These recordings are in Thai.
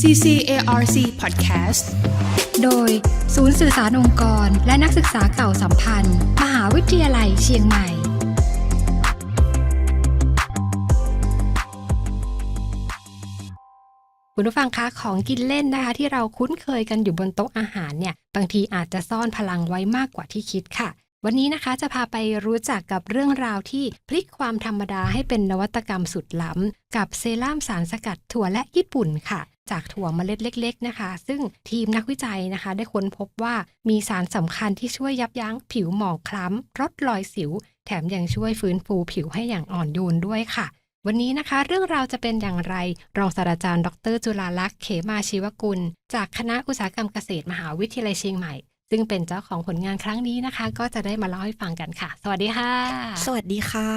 CCARC Podcast โดยศูนย์สื่อสารองค์กร และนักศึกษาเก่าสัมพันธ์ มหาวิทยาลัยเชียงใหม่ คุณผู้ฟังคะของกินเล่นนะคะ ที่เราคุ้นเคยกันอยู่บนโต๊ะอาหารเนี่ย บางทีอาจจะซ่อนพลังไว้มากกว่าที่คิดค่ะวันนี้นะคะจะพาไปรู้จักกับเรื่องราวที่พลิกความธรรมดาให้เป็นนวัตกรรมสุดล้ำ กับเซรั่มสารสกัดถั่วและญี่ปุ่นค่ะจากถั่วเมล็ดเล็ก ๆนะคะ ซึ่งทีมนักวิจัยนะคะ ได้ค้นพบว่ามีสารสำคัญที่ช่วยยับยั้งผิวหมองคล้ำลดรอยสิว แถมยังช่วยฟื้นฟูผิวให้อย่างอ่อนโยนด้วยค่ะวันนี้นะคะ เรื่องราวจะเป็นอย่างไร รองศาสตราจารย์ ดร จุลาลักษณ์เขมาชีวกุล จากคณะอุตสาหกรรมเกษตรมหาวิทยาลัยเชียงใหม่ ซึ่งเป็นเจ้าของผลงานครั้งนี้นะคะ ก็จะได้มาเล่าให้ฟังกันค่ะ สวัสดีค่ะ สวัสดีค่ะ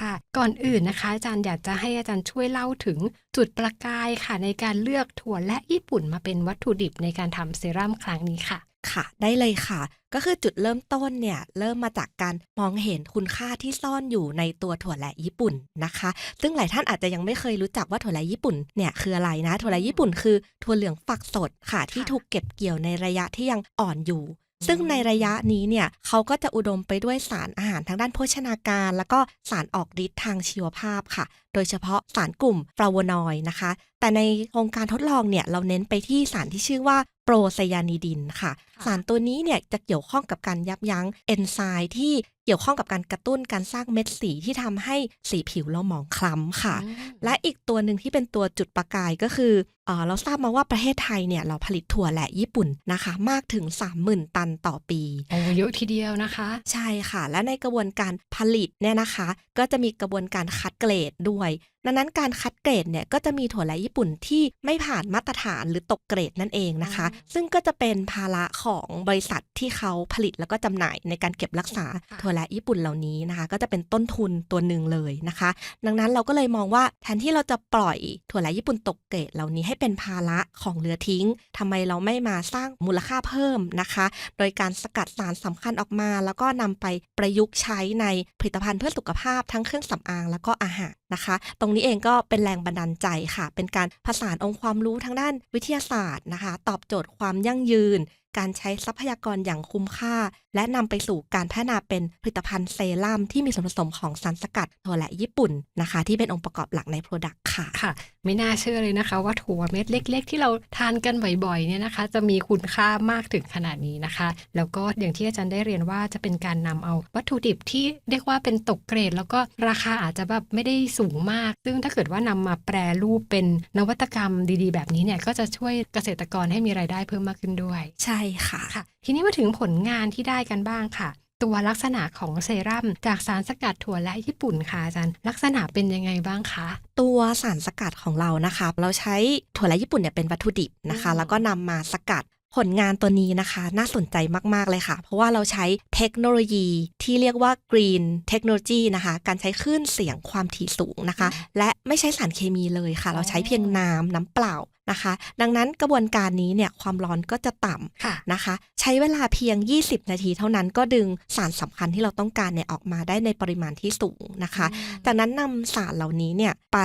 ค่ะ ก่อนอื่นนะคะ อาจารย์อยากจะให้อาจารย์ช่วยเล่าถึงจุดประกายค่ะ ในการเลือกถั่วและญี่ปุ่นมาเป็นวัตถุดิบในการทำเซรั่มครั้งนี้ค่ะ ค่ะ ได้เลยค่ะ ก็คือจุดเริ่มต้นเนี่ย เริ่มมาจากการมองเห็นคุณค่าที่ซ่อนอยู่ในตัวถั่วแหละญี่ปุ่นนะคะ ซึ่งหลายท่านอาจจะยังไม่เคยรู้จักว่าถั่วแหละญี่ปุ่นเนี่ยคืออะไรนะ ถั่วแหละญี่ปุ่นคือถั่วเหลืองฝักสดค่ะ ที่ถูกเก็บเกี่ยวในระยะที่ยังอ่อนอยู่ซึ่งในระยะนี้เนี่ยเขาก็จะอุดมไปด้วยสารอาหารทางด้านโภชนาการ แล้วก็สารออกฤทธิ์ทางชีวภาพค่ะ โดยเฉพาะสารกลุ่มฟลาโวนอยด์นะคะ แต่ในโครงการทดลองเนี่ยเราเน้นไปที่สารที่ชื่อว่า โปรไซยานิดินค่ะค่ะ สารตัวนี้เนี่ยจะเกี่ยวข้องกับการยับยั้งเอนไซม์ที่เกี่ยวข้องกับการกระตุ้นการสร้างเม็ดสีที่ทำให้สีผิวเราหมองคล้ำค่ะ และอีกตัวหนึ่งที่เป็นตัวจุดประกายก็คือเออเราทราบมาว่าประเทศไทยเนี่ยเราผลิตถั่วแหละญี่ปุ่นนะคะ มากถึง 30,000 ตันต่อปีโอ้เยอะทีเดียวนะคะ ใช่ค่ะ และในกระบวนการผลิตเนี่ยนะคะ ก็จะมีกระบวนการคัดเกรดด้วย ดังนั้นการคัดเกรดเนี่ยก็จะมีถั่วและญี่ปุ่นที่ไม่ผ่านมาตรฐานหรือตกเกรดนั่นเองนะคะอืมซึ่งก็จะเป็นภาระของบริษัทที่เขาผลิตแล้วก็จำหน่ายในการเก็บรักษาค่ะถั่วและญี่ปุ่นเหล่านี้นะคะ ก็จะเป็นต้นทุนตัวหนึ่งเลยนะคะ ดังนั้นเราก็เลยมองว่าแทนที่เราจะปล่อยถั่วและญี่ปุ่นตกเกรดเหล่านี้ให้เป็นภาระของเรือทิ้งทำไมเราไม่มาสร้างมูลค่าเพิ่มนะคะ โดยการสกัดสารสำคัญออกมา แล้วก็นำไปประยุกต์ใช้ในผลิตภัณฑ์เพื่อสุขภาพทั้งเครื่องสำอางแล้วก็อาหารนะคะ ตรงนี้เองก็เป็นแรงบันดาลใจค่ะ เป็นการผสานองค์ความรู้ทางด้านวิทยาศาสตร์นะคะ ตอบโจทย์ความยั่งยืน การใช้ทรัพยากรอย่างคุ้มค่า และนำไปสู่การพัฒนาเป็นผลิตภัณฑ์เซรั่มที่มีส่วนผสมของสารสกัดถั่วและญี่ปุ่นนะคะ ที่เป็นองค์ประกอบหลักในโปรดักต์ค่ะค่ะ ไม่น่าเชื่อเลยนะคะ ว่าถั่วเม็ดเล็ก ๆ ที่เราทานกันบ่อยๆเนี่ยนะคะ จะมีคุณค่ามากถึงขนาดนี้นะคะ แล้วก็อย่างที่อาจารย์ได้เรียนว่าจะเป็นการนำเอาวัตถุดิบที่เรียกว่าเป็นตกเกรด แล้วก็ราคาอาจจะแบบไม่ได้สูงมาก ซึ่งถ้าเกิดว่านำมาแปรรูปเป็นนวัตกรรมดีๆ แบบนี้เนี่ยก็จะช่วยเกษตรกรให้มีรายได้เพิ่มมากขึ้นด้วย ใช่ค่ะค่ะ ทีนี้มาถึงผลงานที่ได้กันบ้างค่ะ ตัวลักษณะของเซรั่มจากสารสกัดถั่วและญี่ปุ่นค่ะอาจารย์ ลักษณะเป็นยังไงบ้างคะตัวสารสกัดของเรานะคะ เราใช้ถั่วและญี่ปุ่นเนี่ยเป็นวัตถุดิบนะคะอืมแล้วก็นำมาสกัดผลงานตัวนี้นะคะ น่าสนใจมาก ๆ เลยค่ะ เพราะว่าเราใช้เทคโนโลยีที่เรียกว่า Green Technology นะคะ การใช้คลื่นเสียงความถี่สูงนะคะ และไม่ใช้สารเคมีเลยค่ะ เราใช้เพียงน้ำน้ำเปล่า นะคะ ดังนั้นกระบวนการนี้เนี่ยความร้อนก็จะต่ำค่ะนะคะ ใช้เวลาเพียง 20 นาทีเท่านั้นก็ดึงสารสำคัญที่เราต้องการเนี่ยออกมาได้ในปริมาณที่สูงนะคะ จากนั้นนำสารเหล่านี้เนี่ยไป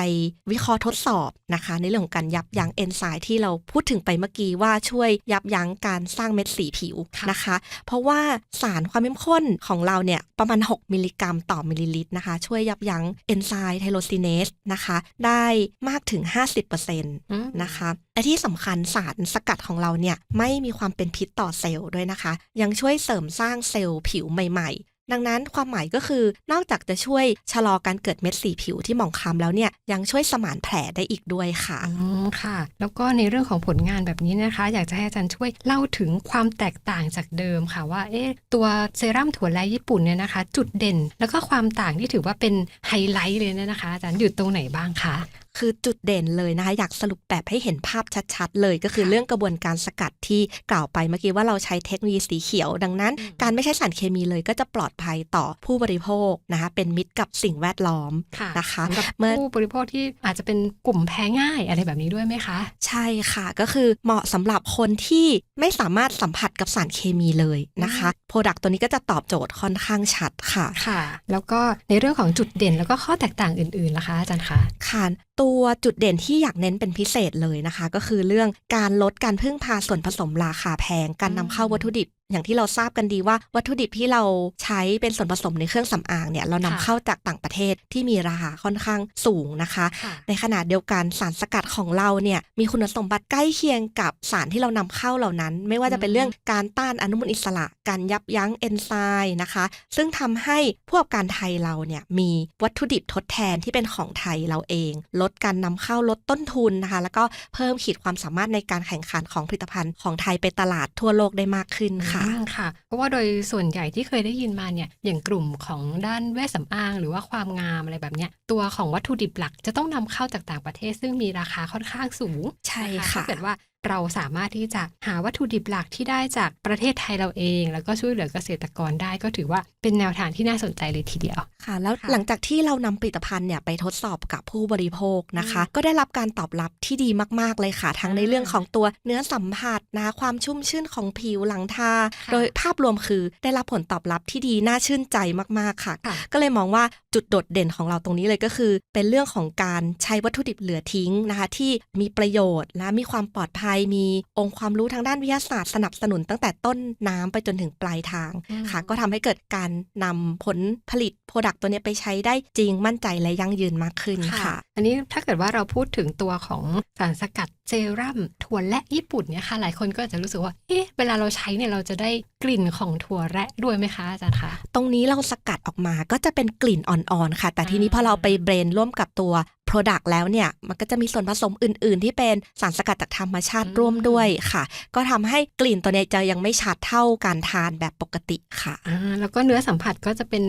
วิเคราะห์ทดสอบนะคะ ในเรื่องของการยับยั้งเอนไซม์ที่เราพูดถึงไปเมื่อกี้ว่าช่วยยับยั้งการสร้างเม็ดสีผิวค่ะนะคะ เพราะว่าสารความเข้มข้นของเราเนี่ยประมาณ 6 มิลลิกรัมต่อมิลลิลิตรนะคะ ช่วยยับยั้งเอนไซม์ไทโรซิเนสนะคะ ได้มากถึง 50%อืมนะคะและที่สำคัญสารสกัดของเราเนี่ยไม่มีความเป็นพิษต่อเซลล์ด้วยนะคะ ยังช่วยเสริมสร้างเซลล์ผิวใหม่ ๆดังนั้นความหมายก็คือนอกจากจะช่วยชะลอการเกิดเม็ดสีผิวที่หมองคล้ำแล้วเนี่ยยังช่วยสมานแผลได้อีกด้วยค่ะอืมค่ะ แล้วก็ในเรื่องของผลงานแบบนี้นะคะ อยากจะให้อาจารย์ช่วยเล่าถึงความแตกต่างจากเดิมค่ะว่าเอ๊ะตัวเซรั่มถั่วและญี่ปุ่นเนี่ยนะคะ จุดเด่น แล้วก็ความต่างที่ถือว่าเป็นไฮไลท์เลยเนี่ยนะคะ อาจารย์อยู่ตรงไหนบ้างคะคือจุดเด่นเลยนะคะ อยากสรุปแบบให้เห็นภาพชัดๆ เลยก็คือเรื่องกระบวนการสกัดที่กล่าวไปเมื่อกี้ว่าเราใช้เทคโนโลยีสีเขียว ดังนั้นอืมการไม่ใช้สารเคมีเลยก็จะปลอดภัยต่อผู้บริโภคนะคะ เป็นมิตรกับสิ่งแวดล้อมค่ะนะคะสำหรับเมื่อผู้บริโภคที่อาจจะเป็นกลุ่มแพ้ง่ายอะไรแบบนี้ด้วยไหมคะ ใช่ค่ะก็คือเหมาะสำหรับคนที่ไม่สามารถสัมผัสกับสารเคมีเลยนะคะโปรดักต์ตัวนี้ก็จะตอบโจทย์ค่อนข้างชัดค่ะค่ะ แล้วก็ในเรื่องของจุดเด่นแล้วก็ข้อแตกต่างอื่นๆล่ะคะอาจารย์คะค่ะ ตัวจุดเด่นที่อยากเน้นเป็นพิเศษเลยนะคะ ก็คือเรื่องการลดการพึ่งพาส่วนผสมราคาแพง การนำเข้าวัตถุดิบ อย่างที่เราทราบกันดีว่าวัตถุดิบที่เราใช้เป็นส่วนผสมในเครื่องสำอางเนี่ยเรานำค่ะเข้าจากต่างประเทศที่มีราคาค่อนข้างสูงนะคะค่ะในขณะเดียวกันสารสกัดของเราเนี่ยมีคุณสมบัติใกล้เคียงกับสารที่เรานำเข้าเหล่านั้น ไม่ว่าจะเป็นเรื่องการต้านอนุมูลอิสระ การยับยั้งเอนไซม์นะคะ ซึ่งทำให้พวกการไทยเราเนี่ยมีวัตถุดิบทดแทนที่เป็นของไทยเราเอง ลดการนำเข้าลดต้นทุนนะคะ แล้วก็เพิ่มขีดความสามารถในการแข่งขันของผลิตภัณฑ์ของไทยไปตลาดทั่วโลกได้มากขึ้นค่ะอืมค่ะ เพราะว่าโดยส่วนใหญ่ที่เคยได้ยินมาเนี่ยอย่างกลุ่มของด้านเวชสำอาง หรือว่าความงามอะไรแบบเนี้ยตัวของวัตถุดิบหลักจะต้องนำเข้าจากต่างประเทศ ซึ่งมีราคาค่อนข้างสูงใช่นค่ะถ้าเกิดว่า เราสามารถที่จะหาวัตถุดิบหลักที่ได้จากประเทศไทยเราเอง แล้วก็ช่วยเหลือเกษตรกรได้ ก็ถือว่าเป็นแนวทางที่น่าสนใจเลยทีเดียวค่ะ แล้วค่ะหลังจากที่เรานำผลิตภัณฑ์เนี่ยไปทดสอบกับผู้บริโภคนะคะ ก็ได้รับการตอบรับที่ดีมากๆเลยค่ะ ทั้งในอ่าเรื่องของตัวเนื้อสัมผัสนะคะความชุ่มชื่นของผิวหลังทาค่ะโดยภาพรวมคือได้รับผลตอบรับที่ดีน่าชื่นใจมากๆค่ะค่ะ ก็เลยมองว่าจุดโดดเด่นของเราตรงนี้เลยก็คือ เป็นเรื่องของการใช้วัตถุดิบเหลือทิ้งนะคะ ที่มีประโยชน์และมีความปลอดภัยมีองค์ความรู้ทางด้านวิทยาศาสตร์สนับสนุนตั้งแต่ต้นน้ำไปจนถึงปลายทางอืมค่ะ ก็ทำให้เกิดการนำผลผลิตโปรดักต์ตัวเนี้ยไปใช้ได้จริงมั่นใจและยั่งยืนมากขึ้นค่ะ อันนี้ถ้าเกิดว่าเราพูดถึงตัวของสารสกัดเซรั่มถั่วและญี่ปุ่นเนี่ยค่ะ หลายคนก็อาจจะรู้สึกว่าเอ๊ะเวลาเราใช้เนี่ยเราจะได้กลิ่นของถั่วแระด้วยไหมคะอาจารย์คะตรงนี้เราสกัดออกมาก็จะเป็นกลิ่นอ่อนๆค่ะ แต่ทีนี้อ่าพอเราไปเบรนร่วมกับตัว Product แล้วเนี่ย มันก็จะมีส่วนผสมอื่น ๆ ที่เป็นสารสกัดจากธรรมชาติร่วมด้วยค่ะ ก็ทำให้กลิ่นตัวเนี้ยจะยังไม่ชัดเท่าการทานแบบปกติค่ะอ่าแล้วก็เนื้อสัมผัสก็จะเป็น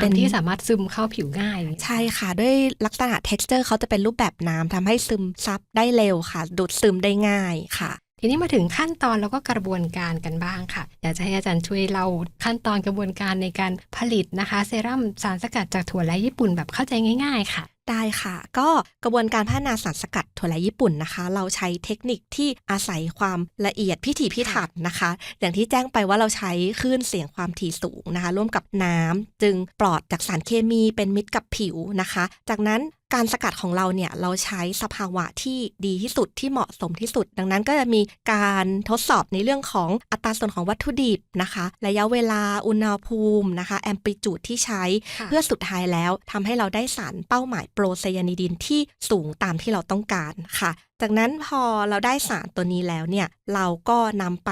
เป็นน้ำที่สามารถซึมเข้าผิวง่าย ใช่ค่ะ ด้วยลักษณะ texture เขาจะเป็นรูปแบบน้ำทำให้ซึมซับได้เร็วค่ะ ดูดซึมได้ง่ายค่ะ ทีนี้มาถึงขั้นตอนแล้วก็กระบวนการกันบ้างค่ะ อยากจะให้อาจารย์ช่วยเล่าขั้นตอนกระบวนการในการผลิตนะคะ เซรั่มสารสกัดจากถั่วและญี่ปุ่นแบบเข้าใจง่าย ๆ ค่ะได้ค่ะ ก็กระบวนการพัฒนาสารสกัดถั่วและญี่ปุ่นนะคะ เราใช้เทคนิคที่อาศัยความละเอียดพิถีพิถันนะคะ อย่างที่แจ้งไปว่าเราใช้คลื่นเสียงความถี่สูงนะคะ ร่วมกับน้ำจึงปลอดจากสารเคมีเป็นมิตรกับผิวนะคะ จากนั้น การสกัดของเราเนี่ยเราใช้สภาวะที่ดีที่สุดที่เหมาะสมที่สุด ดังนั้นก็จะมีการทดสอบในเรื่องของอัตราส่วนของวัตถุดิบนะคะ ระยะเวลาอุณหภูมินะคะแอมพลิจูดที่ใช้ค่ะเพื่อสุดท้ายแล้วทำให้เราได้สารเป้าหมายโปรไซยานิดินที่สูงตามที่เราต้องการค่ะ จากนั้นพอเราได้สารตัวนี้แล้วเนี่ย เราก็นำไป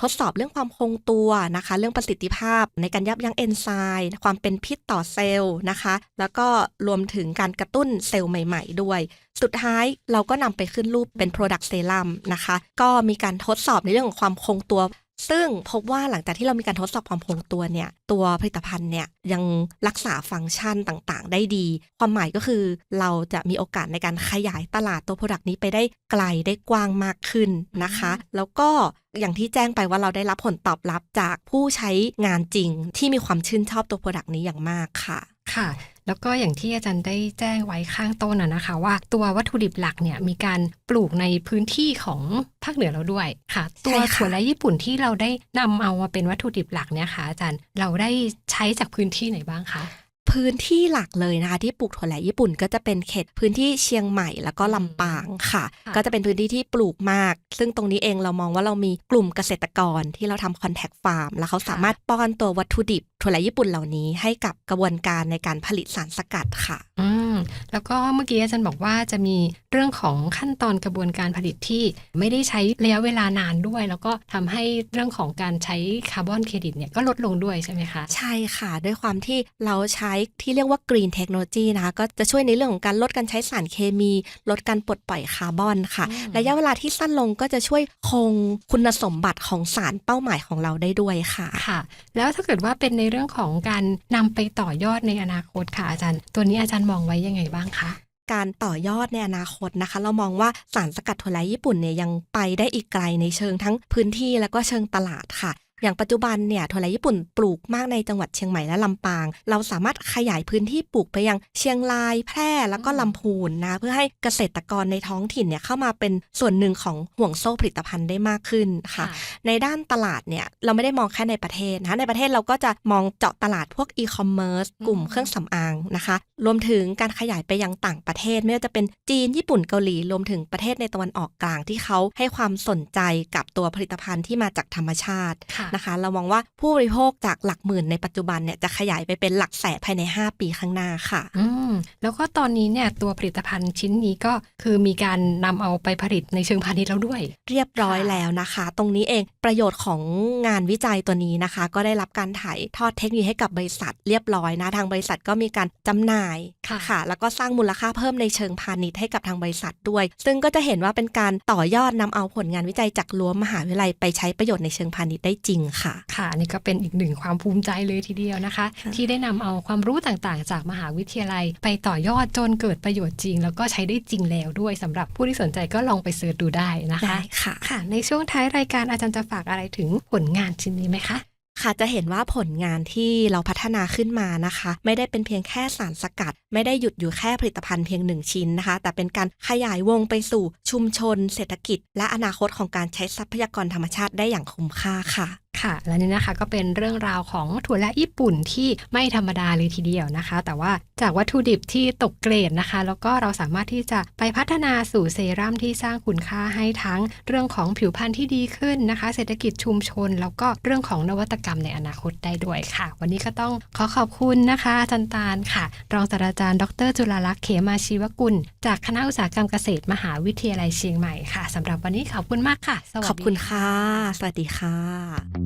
ทดสอบเรื่องความคงตัวนะคะ เรื่องประสิทธิภาพในการยับยั้งเอนไซม์ความเป็นพิษต่อเซลล์นะคะ แล้วก็รวมถึงการกระตุ้นเซลล์ใหม่ ๆ ด้วย สุดท้ายเราก็นำไปขึ้นรูปเป็น Product Serum นะคะ ก็มีการทดสอบในเรื่องของความคงตัว ซึ่งพบว่าหลังจากที่เรามีการทดสอบความคงตัวเนี่ย ตัวผลิตภัณฑ์เนี่ยยังรักษาฟังก์ชันต่างๆ ได้ดี ความหมายก็คือเราจะมีโอกาสในการขยายตลาดตัว Product นี้ไปได้ไกลได้กว้างมากขึ้นนะคะ แล้วก็อย่างที่แจ้งไปว่าเราได้รับผลตอบรับจากผู้ใช้งานจริงที่มีความชื่นชอบตัว Product นี้อย่างมากค่ะค่ะ แล้วก็อย่างที่อาจารย์ได้แจ้งไว้ข้างต้นนะคะ ว่าตัววัตถุดิบหลักเนี่ยมีการปลูกในพื้นที่ของภาคเหนือเราด้วยค่ะ ตัวถั่วและญี่ปุ่นที่เราได้นำเอามาเป็นวัตถุดิบหลักเนี่ยค่ะอาจารย์เราได้ใช้จากพื้นที่ไหนบ้างคะ พื้นที่หลักเลยนะคะที่ปลูกถั่วแหละญี่ปุ่น ก็จะเป็นเขตพื้นที่เชียงใหม่แล้วก็ลำปางค่ะค่ะ ก็จะเป็นพื้นที่ที่ปลูกมาก ซึ่งตรงนี้เองเรามองว่าเรามีกลุ่มเกษตรกรที่เราทำคอนแทคฟาร์มแล้วเขาสามารถป้อนตัววัตถุดิบถั่วแหละญี่ปุ่นเหล่านี้ให้กับกระบวนการในการผลิตสารสกัดค่ะ อืม แล้วก็เมื่อกี้อาจารย์บอกว่าจะมีเรื่องของขั้นตอนกระบวนการผลิตที่ไม่ได้ใช้ระยะเวลานานด้วย แล้วก็ทำให้เรื่องของการใช้คาร์บอนเครดิตเนี่ยก็ลดลงด้วยใช่ไหมคะ ใช่ค่ะ ด้วยความที่เราใช้ที่เรียกว่า Green Technology นะคะก็จะช่วยในเรื่องของการลดการใช้สารเคมี ลดการปลดปล่อยคาร์บอนค่ะอืมระยะเวลาที่สั้นลงก็จะช่วยคงคุณสมบัติของสารเป้าหมายของเราได้ด้วยค่ะค่ะ แล้วถ้าเกิดว่าเป็นในเรื่องของการนำไปต่อยอดในอนาคตค่ะอาจารย์ ตัวนี้อาจารย์มองไว้ยังไงบ้างคะการต่อยอดในอนาคตนะคะ เรามองว่าสารสกัดถั่วไร้ญี่ปุ่นเนี่ยยังไปได้อีกไกลในเชิงทั้งพื้นที่แล้วก็เชิงตลาดค่ะ อย่างปัจจุบันเนี่ยถั่วไรญี่ปุ่นปลูกมากในจังหวัดเชียงใหม่และลำปาง เราสามารถขยายพื้นที่ปลูกไปยังเชียงรายแพร่แล้วก็ลำพูนนะเพื่อให้เกษตรกรในท้องถิ่นเนี่ยเข้ามาเป็นส่วนหนึ่งของห่วงโซ่ผลิตภัณฑ์ได้มากขึ้นค่ะ ในด้านตลาดเนี่ยเราไม่ได้มองแค่ในประเทศนะคะในประเทศเราก็จะมองเจาะตลาดพวกอีคอมเมิร์ซอืมกลุ่มเครื่องสำอางนะคะ รวมถึงการขยายไปยังต่างประเทศ ไม่ว่าจะเป็นจีนญี่ปุ่นเกาหลีรวมถึงประเทศในตะวันออกกลางที่เขาให้ความสนใจกับตัวผลิตภัณฑ์ที่มาจากธรรมชาติค่ะนะคะ เรามองว่าผู้บริโภคจากหลักหมื่นในปัจจุบันเนี่ยจะขยายไปเป็นหลักแสนภายใน 5 ปีข้างหน้าค่ะอืมแล้วก็ตอนนี้เนี่ยตัวผลิตภัณฑ์ชิ้นนี้ก็คือมีการนำเอาไปผลิตในเชิงพาณิชย์แล้วด้วย เรียบร้อยค่ะแล้วนะคะ ตรงนี้เองประโยชน์ของงานวิจัยตัวนี้นะคะ ก็ได้รับการถ่ายทอดเทคโนโลยีให้กับบริษัทเรียบร้อยนะทางบริษัทก็มีการจำหน่ายค่ะแล้วก็สร้างมูลค่าเพิ่มในเชิงพาณิชย์ให้กับทางบริษัทด้วย ซึ่งก็จะเห็นว่าเป็นการต่อยอดนำเอาผลงานวิจัยจากรั้วมหาวิทยาลัยไปใช้ประโยชน์ในเชิงพาณิชย์ได้จริงค่ะ ค่ะนี่ก็เป็นอีกหนึ่งความภูมิใจเลยทีเดียวนะคะค่ะที่ได้นำเอาความรู้ต่างๆ จากมหาวิทยาลัย ไปต่อยอดจนเกิดประโยชน์จริง แล้วก็ใช้ได้จริงแล้วด้วยสำหรับผู้ที่สนใจก็ลองไปเสิร์ชดูได้นะคะได้ค่ะค่ะ ในช่วงท้ายรายการอาจารย์จะฝากอะไรถึงผลงานชิ้นนี้ไหมคะค่ะจะเห็นว่าผลงานที่เราพัฒนาขึ้นมานะคะ ไม่ได้เป็นเพียงแค่สารสกัด ไม่ได้หยุดอยู่แค่ผลิตภัณฑ์เพียงหนึ่งชิ้นนะคะ แต่เป็นการขยายวงไปสู่ชุมชน เศรษฐกิจ และอนาคตของการใช้ทรัพยากรธรรมชาติได้อย่างคุ้มค่าค่ะ ค่ะ และนี่นะคะก็เป็นเรื่องราวของถั่วและญี่ปุ่นที่ไม่ธรรมดาเลยทีเดียวนะคะ แต่ว่าจากวัตถุดิบที่ตกเกรดนะคะ แล้วก็เราสามารถที่จะไปพัฒนาสู่เซรั่มที่สร้างคุณค่าให้ทั้งเรื่องของผิวพรรณที่ดีขึ้นนะคะ เศรษฐกิจชุมชน แล้วก็เรื่องของนวัตกรรมในอนาคตได้ด้วยค่ะ วันนี้ก็ต้องขอขอบคุณนะคะอาจารย์ตาลค่ะ รองศาสตราจารย์ดร จุลลักษณ์เขมาชีวกุล จากคณะอุตสาหกรรมเกษตรมหาวิทยาลัยเชียงใหม่ค่ะสำหรับวันนี้ขอบคุณมากค่ะ สวัสดีขอบคุณค่ะ สวัสดีค่ะ